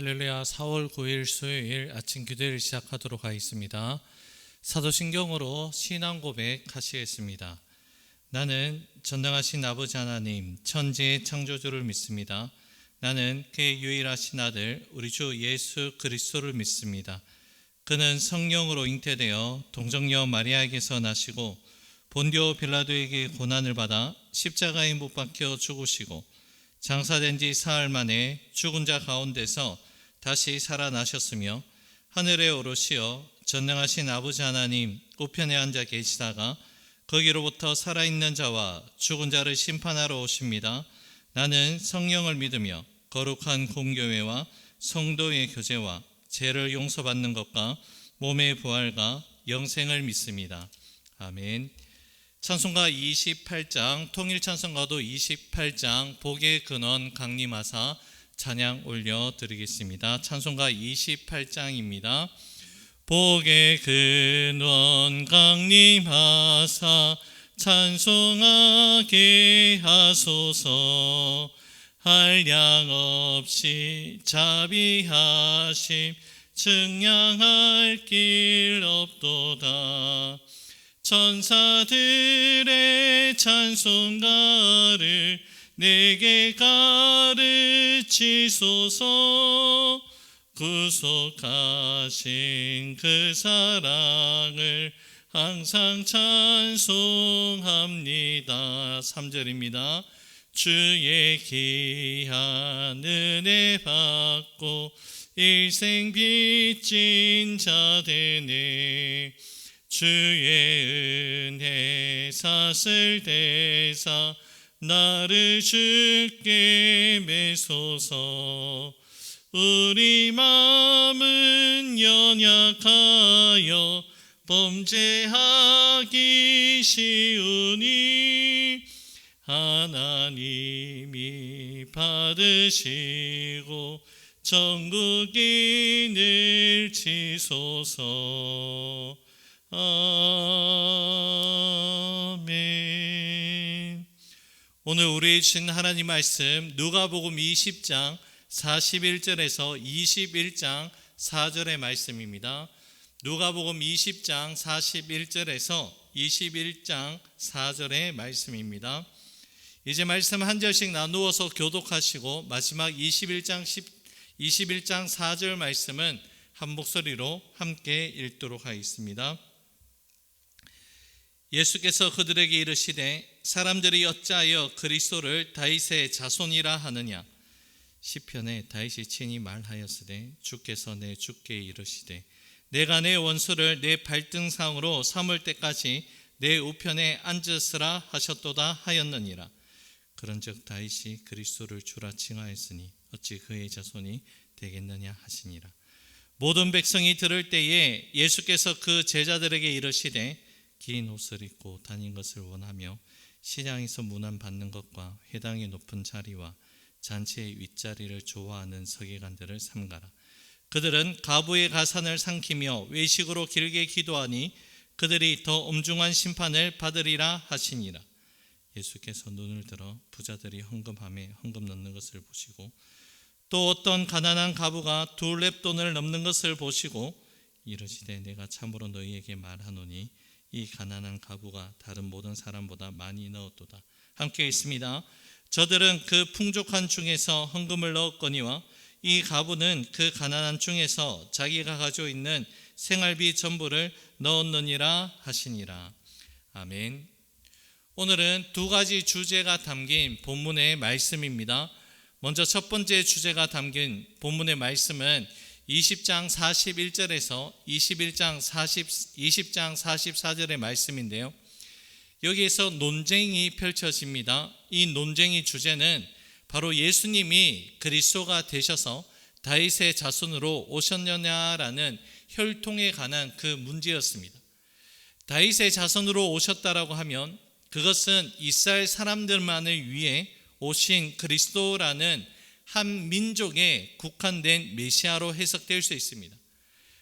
할렐루야 4월 9일 수요일 아침 기도를 시작하도록 하겠습니다. 사도신경으로 신앙 고백 하시겠습니다. 나는 전능하신 아버지 하나님 천지의 창조주를 믿습니다. 나는 그의 유일하신 아들 우리 주 예수 그리스도를 믿습니다. 그는 성령으로 잉태되어 동정녀 마리아에게서 나시고 본디오 빌라도에게 고난을 받아 십자가에 못 박혀 죽으시고 장사된 지 사흘 만에 죽은 자 가운데서 다시 살아나셨으며 하늘에 오르시어 전능하신 아버지 하나님 우편에 앉아 계시다가 거기로부터 살아있는 자와 죽은 자를 심판하러 오십니다. 나는 성령을 믿으며 거룩한 공교회와 성도의 교제와 죄를 용서받는 것과 몸의 부활과 영생을 믿습니다. 아멘. 찬송가 28장 통일 찬송가도 28장 복의 근원 강림하사 찬양 올려 드리겠습니다. 찬송가 28장입니다. 복의 근원 강림하사 찬송하게 하소서 한량 없이 자비하심 증량할 길 없도다 천사들의 찬송가를 내게 가르치소서 구속하신 그 사랑을 항상 찬송합니다. 3절입니다. 주의 귀한 은혜 받고 일생 빚진 자 되네 주의 은혜 사슬 대사 나를 주께 매소서. 우리 마음은 연약하여 범죄하기 쉬우니 하나님이 받으시고 전국인을 치소서. 아멘 오늘 우리 주신 하나님 말씀 누가복음 20장 41절에서 21장 4절의 말씀입니다. 누가복음 20장 41절에서 21장 4절의 말씀입니다. 이제 말씀 한 절씩 나누어서 교독하시고 마지막 21장 10, 21장 4절 말씀은 한 목소리로 함께 읽도록 하겠습니다. 예수께서 그들에게 이르시되 사람들이 어찌하여 그리스도를 다윗의 자손이라 하느냐? 시편에 다윗이 친히 말하였으되 주께서 내 주께 이르시되 내가 내 원수를 내 발등상으로 삼을 때까지 내 우편에 앉으스라 하셨도다 하였느니라. 그런즉 다윗이 그리스도를 주라 칭하였으니 어찌 그의 자손이 되겠느냐 하시니라. 모든 백성이 들을 때에 예수께서 그 제자들에게 이르시되 긴 옷을 입고 다닌 것을 원하며 시장에서 문안 받는 것과 회당의 높은 자리와 잔치의 윗자리를 좋아하는 서기관들을 삼가라. 그들은 가부의 가산을 삼키며 외식으로 길게 기도하니 그들이 더 엄중한 심판을 받으리라 하시니라. 예수께서 눈을 들어 부자들이 헌금함에 헌금 넣는 것을 보시고 또 어떤 가난한 가부가 두 렙돈을 넘는 것을 보시고 이르시되 내가 참으로 너희에게 말하노니 이 가난한 가부가 다른 모든 사람보다 많이 넣었도다. 함께 있습니다. 저들은 그 풍족한 중에서 헌금을 넣었거니와 이 가부는 그 가난한 중에서 자기가 가지고 있는 생활비 전부를 넣었느니라 하시니라. 아멘. 오늘은 두 가지 주제가 담긴 본문의 말씀입니다. 먼저 첫 번째 주제가 담긴 본문의 말씀은 20장 41절에서 21장 40 20장 44절의 말씀인데요. 여기에서 논쟁이 펼쳐집니다. 이 논쟁의 주제는 바로 예수님이 그리스도가 되셔서 다윗의 자손으로 오셨느냐라는 혈통에 관한 그 문제였습니다. 다윗의 자손으로 오셨다라고 하면 그것은 이스라엘 사람들만을 위해 오신 그리스도라는 한 민족에 국한된 메시아로 해석될 수 있습니다.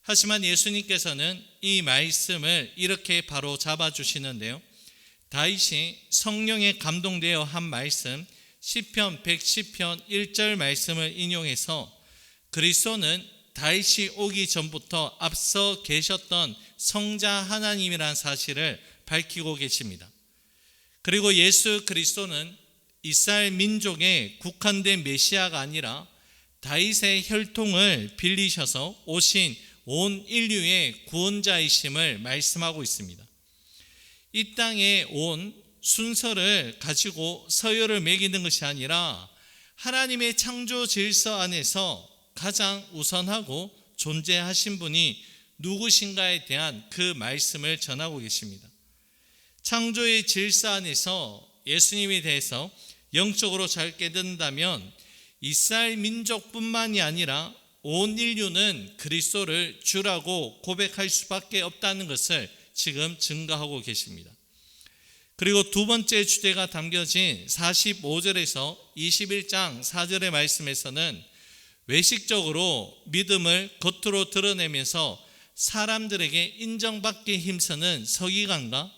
하지만 예수님께서는 이 말씀을 이렇게 바로 잡아 주시는데요. 다윗이 성령에 감동되어 한 말씀 시편 110편 1절 말씀을 인용해서 그리스도는 다윗이 오기 전부터 앞서 계셨던 성자 하나님이란 사실을 밝히고 계십니다. 그리고 예수 그리스도는 이스라엘 민족의 국한된 메시아가 아니라 다윗의 혈통을 빌리셔서 오신 온 인류의 구원자이심을 말씀하고 있습니다. 이 땅에 온 순서를 가지고 서열을 매기는 것이 아니라 하나님의 창조 질서 안에서 가장 우선하고 존재하신 분이 누구신가에 대한 그 말씀을 전하고 계십니다. 창조의 질서 안에서 예수님에 대해서 영적으로 잘 깨닫는다면 이스라엘 민족뿐만이 아니라 온 인류는 그리스도를 주라고 고백할 수밖에 없다는 것을 지금 증거하고 계십니다. 그리고 두 번째 주제가 담겨진 45절에서 21장 4절의 말씀에서는 외식적으로 믿음을 겉으로 드러내면서 사람들에게 인정받기 힘쓰는 서기관과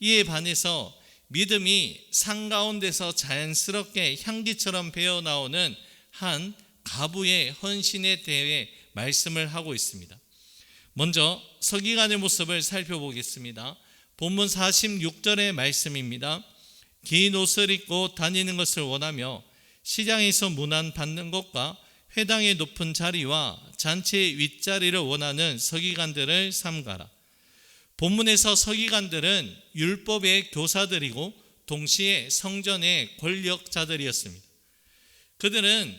이에 반해서 믿음이 상 가운데서 자연스럽게 향기처럼 배어 나오는 한 가부의 헌신에 대해 말씀을 하고 있습니다. 먼저 서기관의 모습을 살펴보겠습니다. 본문 46절의 말씀입니다. 긴 옷을 입고 다니는 것을 원하며 시장에서 문안 받는 것과 회당의 높은 자리와 잔치의 윗자리를 원하는 서기관들을 삼가라. 본문에서 서기관들은 율법의 교사들이고 동시에 성전의 권력자들이었습니다. 그들은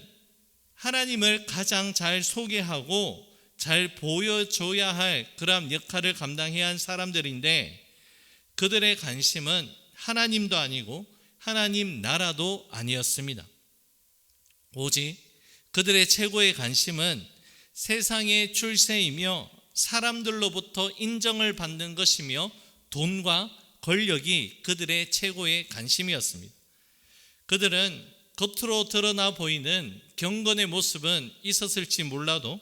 하나님을 가장 잘 소개하고 잘 보여줘야 할 그런 역할을 감당해야 한 사람들인데 그들의 관심은 하나님도 아니고 하나님 나라도 아니었습니다. 오직 그들의 최고의 관심은 세상의 출세이며 사람들로부터 인정을 받는 것이며 돈과 권력이 그들의 최고의 관심이었습니다. 그들은 겉으로 드러나 보이는 경건의 모습은 있었을지 몰라도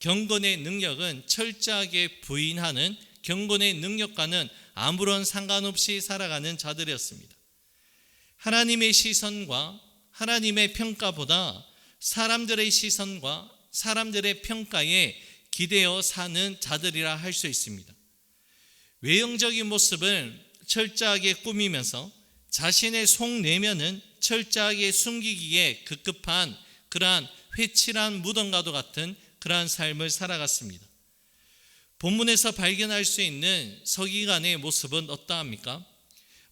경건의 능력은 철저하게 부인하는 경건의 능력과는 아무런 상관없이 살아가는 자들이었습니다. 하나님의 시선과 하나님의 평가보다 사람들의 시선과 사람들의 평가에 기대어 사는 자들이라 할 수 있습니다. 외형적인 모습을 철저하게 꾸미면서 자신의 속 내면은 철저하게 숨기기에 급급한 그러한 회칠한 무덤과도 같은 그러한 삶을 살아갔습니다. 본문에서 발견할 수 있는 서기관의 모습은 어떠합니까?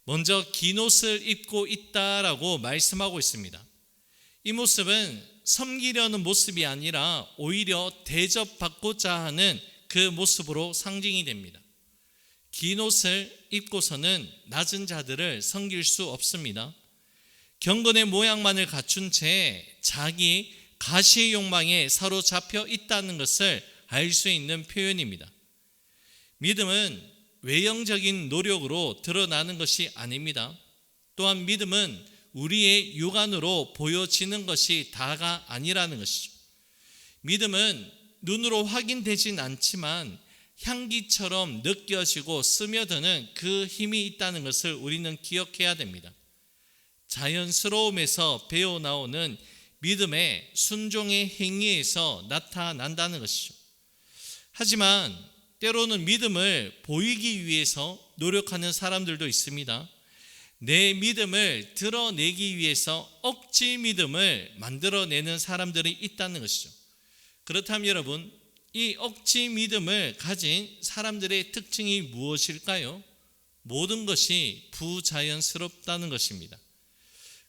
먼저 긴 옷을 입고 있다라고 말씀하고 있습니다. 이 모습은 섬기려는 모습이 아니라 오히려 대접받고자 하는 그 모습으로 상징이 됩니다. 긴 옷을 입고서는 낮은 자들을 섬길 수 없습니다. 경건의 모양만을 갖춘 채 자기 가시의 욕망에 사로잡혀 있다는 것을 알 수 있는 표현입니다. 믿음은 외형적인 노력으로 드러나는 것이 아닙니다. 또한 믿음은 우리의 육안으로 보여지는 것이 다가 아니라는 것이죠. 믿음은 눈으로 확인되진 않지만 향기처럼 느껴지고 스며드는 그 힘이 있다는 것을 우리는 기억해야 됩니다. 자연스러움에서 배어 나오는 믿음의 순종의 행위에서 나타난다는 것이죠. 하지만 때로는 믿음을 보이기 위해서 노력하는 사람들도 있습니다. 내 믿음을 드러내기 위해서 억지 믿음을 만들어내는 사람들이 있다는 것이죠. 그렇다면 여러분, 이 억지 믿음을 가진 사람들의 특징이 무엇일까요? 모든 것이 부자연스럽다는 것입니다.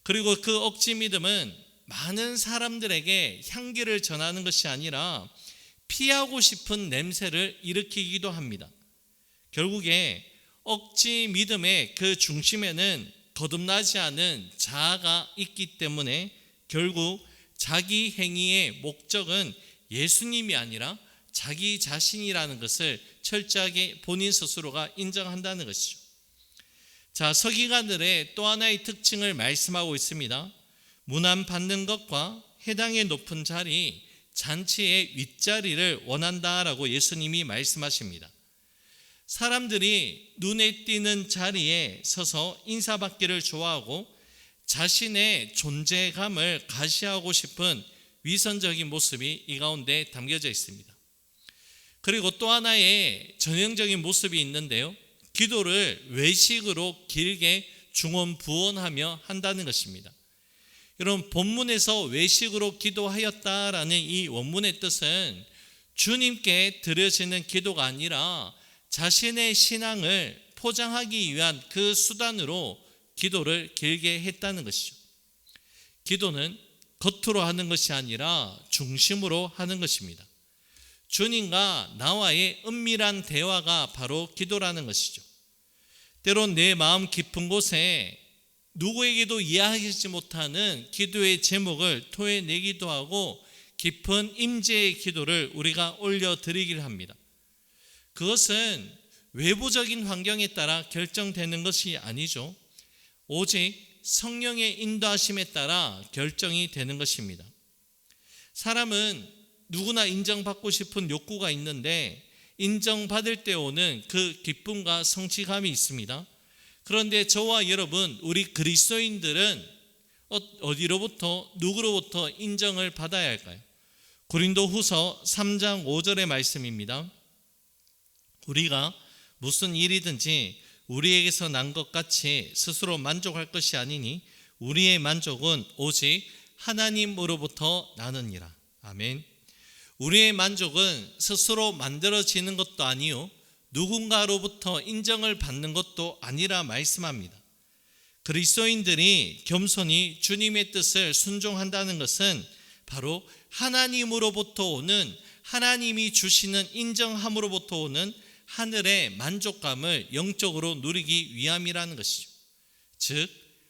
그리고 그 억지 믿음은 많은 사람들에게 향기를 전하는 것이 아니라 피하고 싶은 냄새를 일으키기도 합니다. 결국에 억지 믿음의 그 중심에는 거듭나지 않은 자아가 있기 때문에 결국 자기 행위의 목적은 예수님이 아니라 자기 자신이라는 것을 철저하게 본인 스스로가 인정한다는 것이죠. 자, 서기관들의 또 하나의 특징을 말씀하고 있습니다. 문안 받는 것과 해당의 높은 자리, 잔치의 윗자리를 원한다라고 예수님이 말씀하십니다. 사람들이 눈에 띄는 자리에 서서 인사받기를 좋아하고 자신의 존재감을 가시하고 싶은 위선적인 모습이 이 가운데 담겨져 있습니다. 그리고 또 하나의 전형적인 모습이 있는데요. 기도를 외식으로 길게 중언부언하며 한다는 것입니다. 여러분 본문에서 외식으로 기도하였다라는 이 원문의 뜻은 주님께 드려지는 기도가 아니라 자신의 신앙을 포장하기 위한 그 수단으로 기도를 길게 했다는 것이죠. 기도는 겉으로 하는 것이 아니라 중심으로 하는 것입니다. 주님과 나와의 은밀한 대화가 바로 기도라는 것이죠. 때론 내 마음 깊은 곳에 누구에게도 이해하지 못하는 기도의 제목을 토해내기도 하고 깊은 임재의 기도를 우리가 올려드리기를 합니다. 그것은 외부적인 환경에 따라 결정되는 것이 아니죠. 오직 성령의 인도하심에 따라 결정이 되는 것입니다. 사람은 누구나 인정받고 싶은 욕구가 있는데 인정받을 때 오는 그 기쁨과 성취감이 있습니다. 그런데 저와 여러분, 우리 그리스도인들은 어, 어디로부터 누구로부터 인정을 받아야 할까요? 고린도 후서 3장 5절의 말씀입니다. 우리가 무슨 일이든지 우리에게서 난 것 같이 스스로 만족할 것이 아니니 우리의 만족은 오직 하나님으로부터 나느니라. 아멘. 우리의 만족은 스스로 만들어지는 것도 아니요 누군가로부터 인정을 받는 것도 아니라 말씀합니다. 그리스도인들이 겸손히 주님의 뜻을 순종한다는 것은 바로 하나님으로부터 오는 하나님이 주시는 인정함으로부터 오는 하늘의 만족감을 영적으로 누리기 위함이라는 것이죠. 즉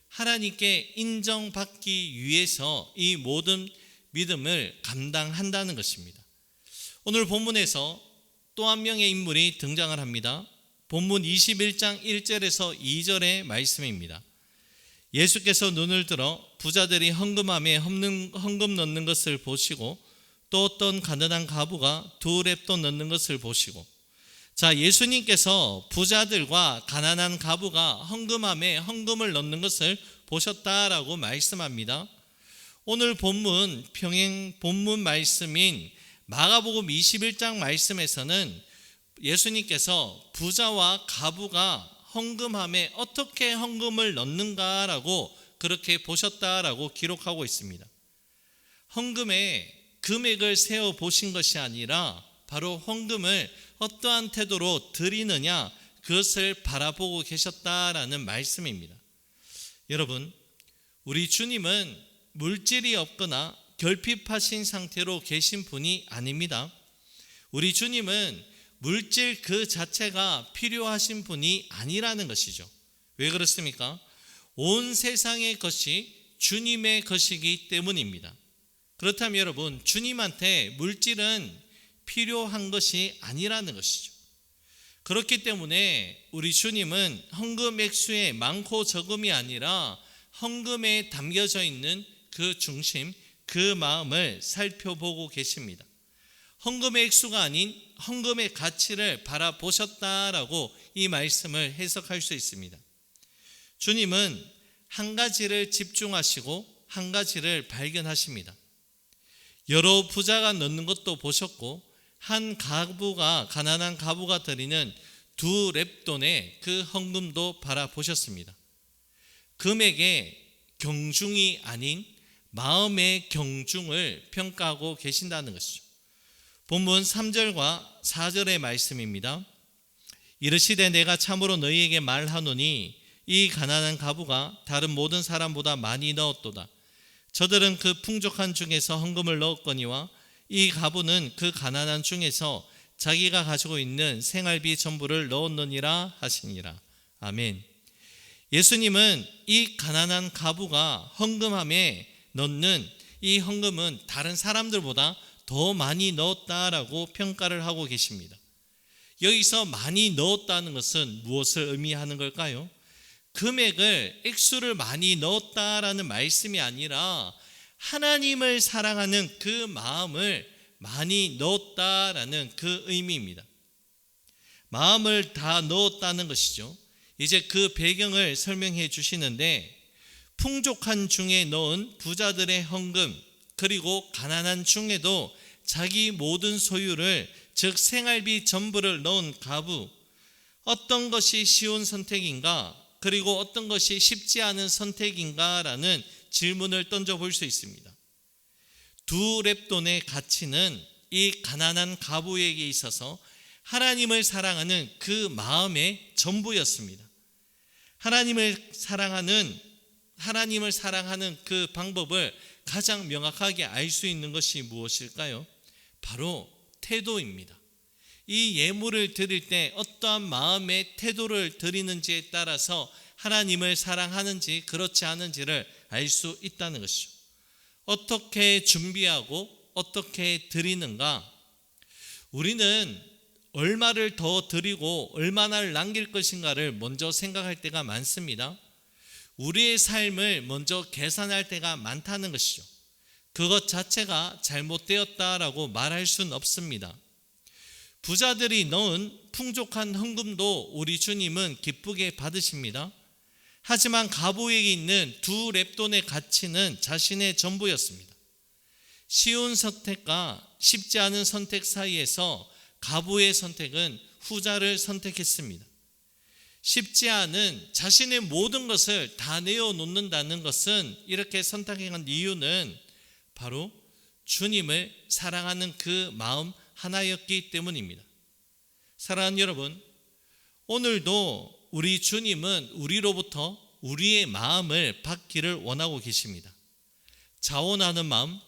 하나님께 인정받기 위해서 이 모든 믿음을 감당한다는 것입니다. 오늘 본문에서 또 한 명의 인물이 등장을 합니다. 본문 21장 1절에서 2절의 말씀입니다. 예수께서 눈을 들어 부자들이 헌금함에 헌금 넣는 것을 보시고 또 어떤 가난한 가부가 두 랩도 넣는 것을 보시고 자 예수님께서 부자들과 가난한 가부가 헌금함에 헌금을 넣는 것을 보셨다라고 말씀합니다. 오늘 본문 평행 본문 말씀인 마가복음 21장 말씀에서는 예수님께서 부자와 가부가 헌금함에 어떻게 헌금을 넣는가라고 그렇게 보셨다라고 기록하고 있습니다. 헌금에 금액을 세어 보신 것이 아니라 바로 헌금을 어떠한 태도로 드리느냐 그것을 바라보고 계셨다라는 말씀입니다. 여러분, 우리 주님은 물질이 없거나 결핍하신 상태로 계신 분이 아닙니다. 우리 주님은 물질 그 자체가 필요하신 분이 아니라는 것이죠. 왜 그렇습니까? 온 세상의 것이 주님의 것이기 때문입니다. 그렇다면 여러분, 주님한테 물질은 필요한 것이 아니라는 것이죠. 그렇기 때문에 우리 주님은 헌금 액수의 많고 적음이 아니라 헌금에 담겨져 있는 그 중심, 그 마음을 살펴보고 계십니다. 헌금의 액수가 아닌 헌금의 가치를 바라보셨다라고 이 말씀을 해석할 수 있습니다. 주님은 한 가지를 집중하시고 한 가지를 발견하십니다. 여러 부자가 넣는 것도 보셨고 한 가부가 가난한 가부가 드리는 두 랩돈의 그 헌금도 바라보셨습니다. 금액의 경중이 아닌 마음의 경중을 평가하고 계신다는 것이죠. 본문 3절과 4절의 말씀입니다. 이르시되 내가 참으로 너희에게 말하노니 이 가난한 가부가 다른 모든 사람보다 많이 넣었도다. 저들은 그 풍족한 중에서 헌금을 넣었거니와 이 가부는 그 가난한 중에서 자기가 가지고 있는 생활비 전부를 넣었느니라 하시니라. 아멘. 예수님은 이 가난한 가부가 헌금함에 넣는 이 헌금은 다른 사람들보다 더 많이 넣었다라고 평가를 하고 계십니다. 여기서 많이 넣었다는 것은 무엇을 의미하는 걸까요? 금액을 액수를 많이 넣었다라는 말씀이 아니라 하나님을 사랑하는 그 마음을 많이 넣었다라는 그 의미입니다. 마음을 다 넣었다는 것이죠. 이제 그 배경을 설명해 주시는데 풍족한 중에 넣은 부자들의 헌금 그리고 가난한 중에도 자기 모든 소유를 즉 생활비 전부를 넣은 가부 어떤 것이 쉬운 선택인가 그리고 어떤 것이 쉽지 않은 선택인가라는 질문을 던져 볼 수 있습니다. 두 랩돈의 가치는 이 가난한 가부에게 있어서 하나님을 사랑하는 그 마음의 전부였습니다. 하나님을 사랑하는 하나님을 사랑하는 그 방법을 가장 명확하게 알 수 있는 것이 무엇일까요? 바로 태도입니다. 이 예물을 드릴 때 어떠한 마음의 태도를 드리는지에 따라서 하나님을 사랑하는지 그렇지 않은지를 알 수 있다는 것이죠. 어떻게 준비하고 어떻게 드리는가? 우리는 얼마를 더 드리고 얼마나를 남길 것인가를 먼저 생각할 때가 많습니다. 우리의 삶을 먼저 계산할 때가 많다는 것이죠. 그것 자체가 잘못되었다라고 말할 수는 없습니다. 부자들이 넣은 풍족한 헌금도 우리 주님은 기쁘게 받으십니다. 하지만 가부에게 있는 두 랩돈의 가치는 자신의 전부였습니다. 쉬운 선택과 쉽지 않은 선택 사이에서 가부의 선택은 후자를 선택했습니다. 쉽지 않은 자신의 모든 것을 다 내어놓는다는 것은 이렇게 선택한 이유는 바로 주님을 사랑하는 그 마음 하나였기 때문입니다. 사랑하는 여러분, 오늘도 우리 주님은 우리로부터 우리의 마음을 받기를 원하고 계십니다. 자원하는 마음,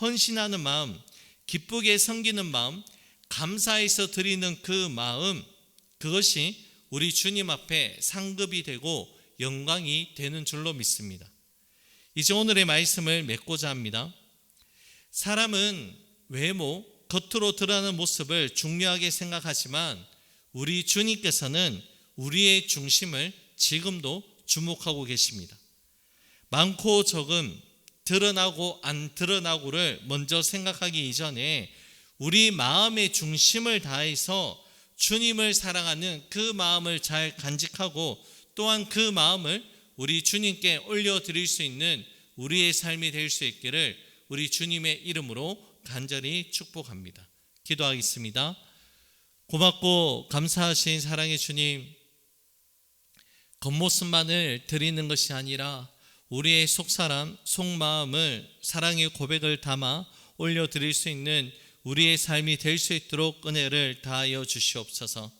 헌신하는 마음, 기쁘게 섬기는 마음, 감사해서 드리는 그 마음, 그것이 우리 주님 앞에 상급이 되고 영광이 되는 줄로 믿습니다. 이제 오늘의 말씀을 맺고자 합니다. 사람은 외모, 겉으로 드러나는 모습을 중요하게 생각하지만 우리 주님께서는 우리의 중심을 지금도 주목하고 계십니다. 많고 적음, 드러나고 안 드러나고를 먼저 생각하기 이전에 우리 마음의 중심을 다해서 주님을 사랑하는 그 마음을 잘 간직하고 또한 그 마음을 우리 주님께 올려드릴 수 있는 우리의 삶이 될 수 있기를 우리 주님의 이름으로 간절히 축복합니다. 기도하겠습니다. 고맙고 감사하신 사랑의 주님, 겉모습만을 드리는 것이 아니라 우리의 속사람, 속마음을 사랑의 고백을 담아 올려드릴 수 있는 우리의 삶이 될 수 있도록 은혜를 다하여 주시옵소서.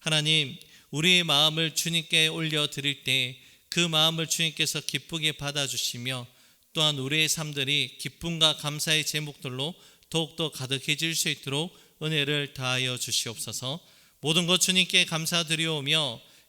하나님, 우리의 마음을 주님께 올려드릴 때 그 마음을 주님께서 기쁘게 받아주시며 또한 우리의 삶들이 기쁨과 감사의 제목들로 더욱더 가득해질 수 있도록 은혜를 다하여 주시옵소서. 모든 것 주님께 감사드리오며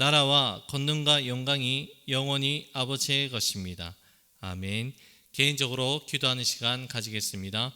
나라와 권능과 영광이 영원히 아버지의 것입니다. 아멘. 개인적으로 기도하는 시간 가지겠습니다.